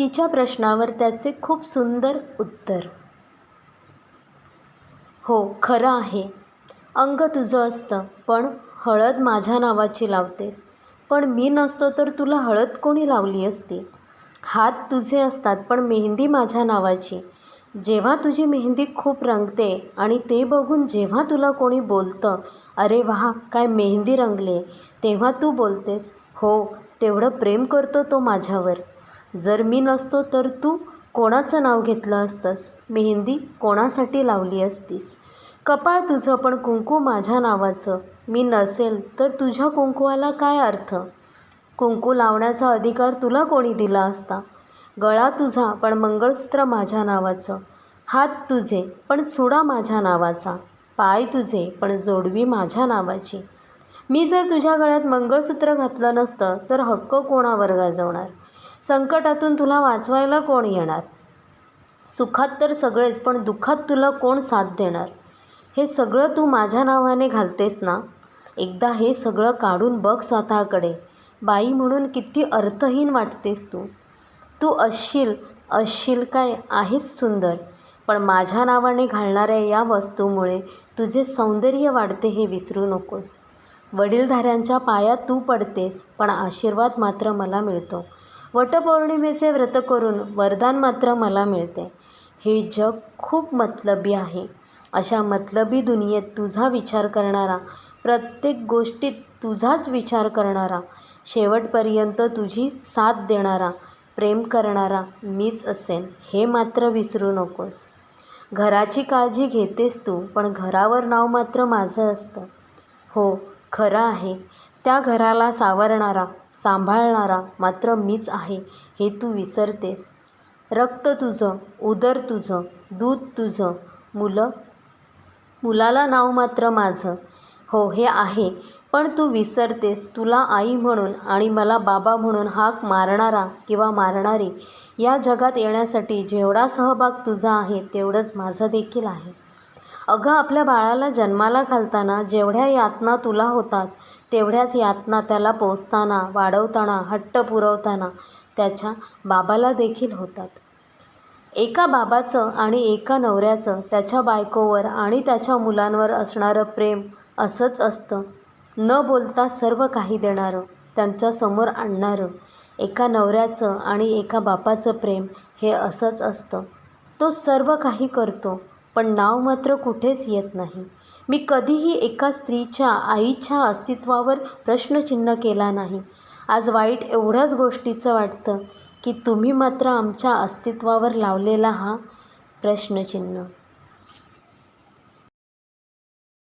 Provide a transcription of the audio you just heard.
तिच्या प्रश्नावर त्याचे खूप सुंदर उत्तर. हो खरं आहे. अंग तुझं असतं पण हळद माझ्या नावाची लावतेस. पण मी नसतो तर तुला हळद कोणी लावली असती? हात तुझे असतात पण मेहंदी माझ्या नावाची. जेव्हा तुझी मेहंदी खूप रंगते आणि ते बघून जेव्हा तुला कोणी बोलतं अरे वा काय मेहंदी रंगले तेव्हा तू बोलतेस हो तेवढं प्रेम करतो तो माझ्यावर. जर मी नसतो तर तू कोणाचं नाव घेतलं असतंस? मेहंदी कोणासाठी लावली असतीस? कपाळ तुझं पण कुंकू माझ्या नावाचं. मी नसेल तर तुझ्या कुंकूवाला काय अर्थ? कुंकू लावण्याचा अधिकार तुला कोणी दिला असता? गळा तुझा पण मंगळसूत्र माझ्या नावाचं. हात तुझे पण चुडा माझ्या नावाचा. पाय तुझे पण जोडवी माझ्या नावाची. मी जर तुझ्या गळ्यात मंगळसूत्र घातलं नसतं तर हक्क कोणावर गाजवणार? संकटातून तुला वाचवायला कोण येणार? सुखात तर सगळेच पण दुःखात तुला कोण साथ देणार? हे सगळं तू माझ्या नावाने घालतेस ना? एकदा हे सगळं काढून बघ स्वतःकडे. बाई म्हणून किती अर्थहीन वाटतेस तू. तू असशील असशील काय आहेच सुंदर? पण माझ्या नावाने घालणाऱ्या या वस्तूमुळे तुझे सौंदर्य वाढते हे विसरू नकोस. वडीलधाऱ्यांच्या पायात तू पडतेस पण आशीर्वाद मात्र मला मिळतो. वटपौर्णिमेचे व्रत करून वरदान मात्र मला मिळते. हे जग खूप मतलबी आहे. अशा मतलबी दुनियेत तुझा विचार करणारा प्रत्येक गोष्टीत तुझाच विचार करणारा शेवटपर्यंत तुझी साथ देणारा प्रेम करणारा मीच असेन हे मात्र विसरू नकोस. घराची काळजी घेतेस तू पण घरावर नाव मात्र माझं असतं. हो खरं आहे. त्या घराला सावरणारा सांभाळणारा मात्र मीच आहे हे तू विसरतेस. रक्त तुझं उदर तुझं दूध तुझं मुलं? मुलाला नाव मात्र माझं. हो हे आहे पण तू विसरतेस. तुला आई म्हणून आणि मला बाबा म्हणून हाक मारणारा किंवा मारणारी या जगात येण्यासाठी जेवढा सहभाग तुझा आहे तेवढंच माझं देखील आहे. अगं आपल्या बाळाला जन्माला घालताना जेवढ्या यातना तुला होतात तेवढ्याच यातना त्याला पोसताना वाढवताना हट्ट पुरवताना त्याच्या बाबाला देखील होतात. एका बाबाचं आणि एका नवऱ्याचं त्याच्या बायकोवर आणि त्याच्या मुलांवर असणारं प्रेम असंच असतं. न बोलता सर्व काही देणारं त्यांच्यासमोर आणणारं एका नवऱ्याचं आणि एका बापाचं प्रेम हे असंच असतं. तो सर्व काही करतो पण नाव मात्र कुठेच येत नाही. मी कधीही एका स्त्रीच्या आईच्या अस्तित्वावर प्रश्नचिन्ह केला नाही. आज वाईट एवढ्याच गोष्टीचं वाटतं की तुम्ही मात्र आमच्या अस्तित्वावर लावलेला हा प्रश्नचिन्ह.